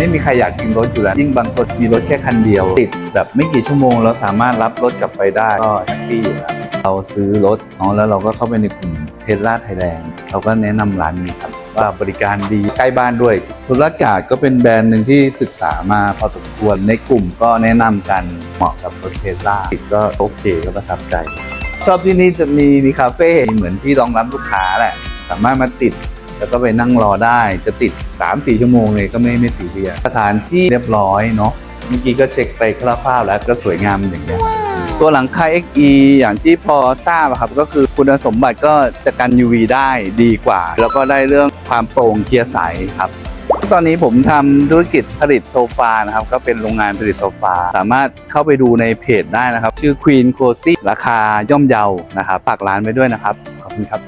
ไม่มีใครอยากทิ้งรถอยู่แล้วยิ่งบางคนมีรถแค่คันเดียว ติดแบบไม่กี่ชั่วโมงเราสามารถรับรถกลับไปได้ก็แฮปปี้อยู่แล้วเราซื้อรถเนาะแล้วเราก็เข้าไปในกลุ่มเทสลาไทยแลนด์เราก็แนะนำร้านนี้ครับว่าบริการดีใกล้บ้านด้วยสุรากาศก็เป็นแบรนด์หนึ่งที่ศึกษามาพอสมควรในกลุ่มก็แนะนำกันเหมาะกับรถเทสลาก็โอเคก็ประทับใจ ชอบที่นี่จะมีมีคาเฟ่เหมือนที่รองรับลูกค้าแหละ สามารถมาติด แล้วก็ไปนั่งรอได้จะติด 3-4 ชั่วโมงเลยก็ไม่ไม่สีเรียสสถานที่เรียบร้อยเนาะเมื่อกี้ก็เช็คไปคร่าวๆแล้วก็สวยงามอย่างเงี้ยตัวหลังคา XE อย่างที่พอทราบอะครับก็คือคุณสมบัติก็จะกัน UV ได้ดีกว่า แล้วก็ได้เรื่องความโปร่งเคลียร์ใสครับตอนนี้ผมทำธุรกิจผลิตโซฟานะครับ ก็เป็นโรงงานผลิตโซฟา สามารถเข้าไปดูในเพจได้นะครับ ชื่อ Queen Cozy ราคาย่อมเยานะครับฝากร้านไว้ด้วยนะครับ ขอบคุณครับ